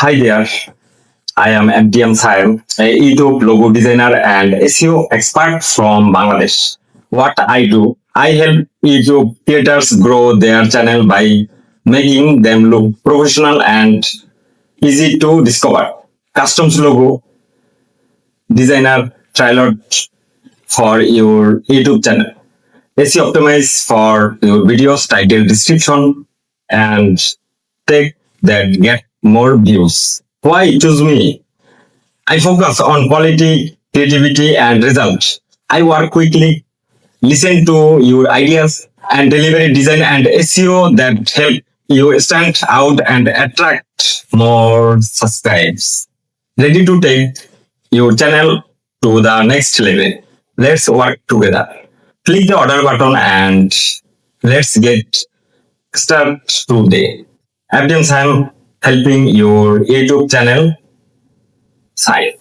Hi there. I am MDM Saim, a YouTube logo designer and SEO expert from Bangladesh. What I do, I help YouTube creators grow their channel by making them look professional and easy to discover. Customs logo, designer tailored for your YouTube channel. SEO optimize for your videos, title, description, and take that get more views. Why choose me? I focus on quality, creativity, and results. I work quickly, listen to your ideas, and deliver design and SEO that help you stand out and attract more subscribers. Ready to take your channel to the next level. Let's work together. Click the order button and let's get started today. Abdul Sam helping your YouTube channel site.